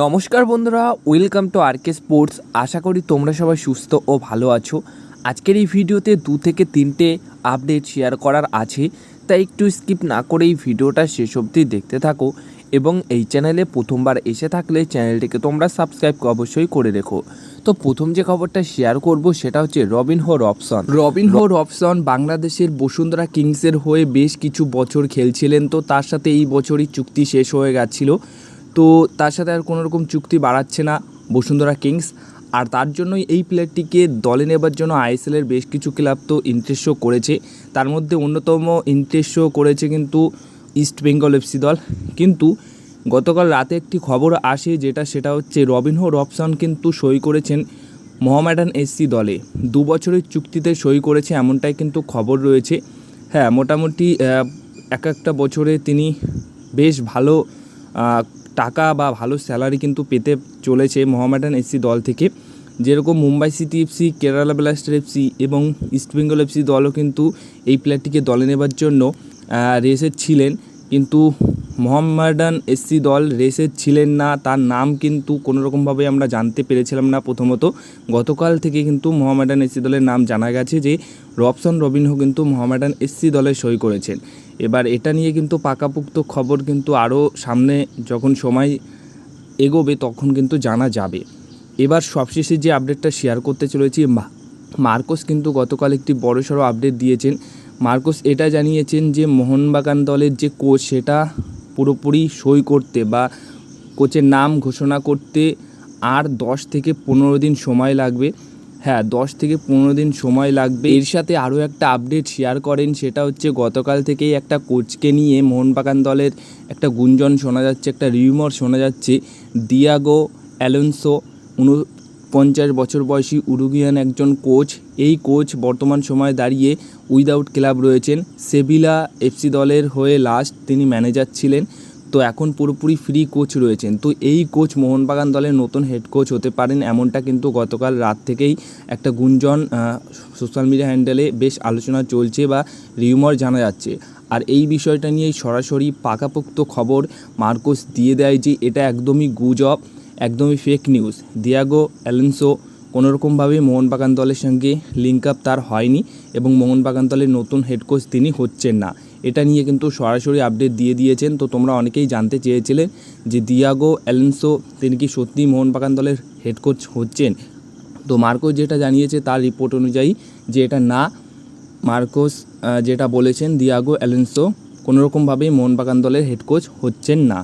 নমস্কার বন্ধুরা welcome to R K sports আশা করি তোমরা সবাই সুস্থ ও ভালো আছো। আজকের এই ভিডিওতে দু থেকে তিনটে আপডেট শেয়ার করার আছে, তাই একটু স্কিপ না করে এই ভিডিওটা শেষ অবধি দেখতে থাকো এবং এই চ্যানেলে প্রথমবার এসে থাকলে চ্যানেলটিকে তোমরা সাবস্ক্রাইব অবশ্যই করে রেখো। তো প্রথম যে খবরটা শেয়ার করব সেটা হচ্ছে রবিন হো রবসন রবিন হো রবসন বাংলাদেশের বসুন্ধরা কিংসের হয়ে বেশ কিছু বছর খেলছিলেন, তো তার সাথে এই বছরই চুক্তি শেষ হয়ে গেছিল। তো তার সাথে আর কোনো রকম চুক্তি বাড়াচ্ছে না বসুন্ধরা কিংস। আর তার জন্যই এই প্লেয়ারটিকে দলে নেবার জন্য আইএসএলের বেশ কিছু ক্লাব তো ইন্টারেস্ট শো করেছে। তার মধ্যে অন্যতম ইন্টারেস্ট শো করেছে কিন্তু ইস্ট বেঙ্গল এফসি দল। কিন্তু গতকাল রাতে একটি খবর আসে যেটা, সেটা হচ্ছে রবিনহো রবসন কিন্তু সই করেছেন মোহামেডান এসসি দলে। দু বছরের চুক্তিতে সই করেছে এমনটাই কিন্তু খবর রয়েছে। হ্যাঁ মোটামুটি এক একটা বছরে তিনি বেশ ভালো টাকা বা ভালো স্যালারি কিন্তু পেতে চলেছে মোহামেডান এফসি দল থেকে। যেরকম Mumbai city FC Kerala blaster FC এবং ইস্টবেঙ্গল এফসি দলও কিন্তু এই প্লেয়ারটিকে দলে নেবার জন্য রেসে ছিলেন। কিন্তু মোহাম্মডান এসসি দল রেসে ছিলেন না, তার নাম কিন্তু কোনো রকমভাবে আমরা জানতে পেরেছিলাম না প্রথমত। গতকাল থেকে কিন্তু মোহামেডান এসসি দলের নাম জানা গেছে যে, রবসন রবিনহো কিন্তু মোহামেডান এসসি দলে সই করেছেন। এবার এটা নিয়ে কিন্তু পাকাপুক্ত খবর কিন্তু আরও সামনে যখন সময় এগোবে তখন কিন্তু জানা যাবে। এবার সবশেষে যে আপডেটটা শেয়ার করতে চলেছি মার্কোস কিন্তু গতকাল একটি বড়সড় আপডেট দিয়েছেন। মার্কোস এটা জানিয়েছেন যে, মোহনবাগান দলের যে কোচ সেটা পুরোপুরি সই করতে বা কোচের নাম ঘোষণা করতে আর দশ থেকে পনেরো দিন সময় লাগবে। হ্যাঁ দশ থেকে পনেরো দিন সময় লাগবে। এর সাথে আরও একটা আপডেট শেয়ার করেন, সেটা হচ্ছে গতকাল থেকেই একটা কোচকে নিয়ে মোহনবাগান দলের একটা গুঞ্জন শোনা যাচ্ছে, একটা রিউমার শোনা যাচ্ছে। দিয়াগো অ্যালোনসো উনপঞ্চাশ বছর বয়সী উরুগুয়ান একজন কোচ। এই কোচ বর্তমান সময়ে দাঁড়িয়ে উইদাউট ক্লাব রয়েছেন। সেভিলা এফসি দলের হয়ে লাস্ট তিনি ম্যানেজার ছিলেন। তো এখন পুরোপুরি ফ্রি কোচ রয়েছেন। তো এই কোচ মোহনবাগান দলের নতুন হেড কোচ হতে পারেন এমনটা কিন্তু গতকাল রাত থেকেই একটা গুঞ্জন সোশ্যাল মিডিয়া হ্যান্ডেলে বেশ আলোচনা চলছে বা রিউমার জানা যাচ্ছে। আর এই বিষয়টা নিয়েই সরাসরি পাকাপোক্ত খবর মার্কোস দিয়ে দেয় যে এটা একদমই গুজব। একদমই ফেক নিউজ দিয়াগো অ্যালেন্সো কোনোরকমভাবে মোহনবাগান দলের সঙ্গে লিঙ্ক আপ তার হয়নি এবং মোহনবাগান দলের নতুন হেড কোচ তিনি হচ্ছেন না। এটা নিয়ে কিন্তু সরাসরি আপডেট দিয়ে দিয়েছেন। তো তোমরা অনেকেই জানতে চেয়েছিলেন যে দিয়াগো অ্যালেন্সো তিনি কি সত্যিই মোহনবাগান দলের হেড কোচ হচ্ছেন? তো মার্কোস যেটা জানিয়েছে তার রিপোর্ট অনুযায়ী যে এটা না, মার্কোস যেটা বলেছেন দিয়াগো অ্যালেন্সো কোনোরকমভাবেই মোহনবাগান দলের হেড কোচ হচ্ছেন না।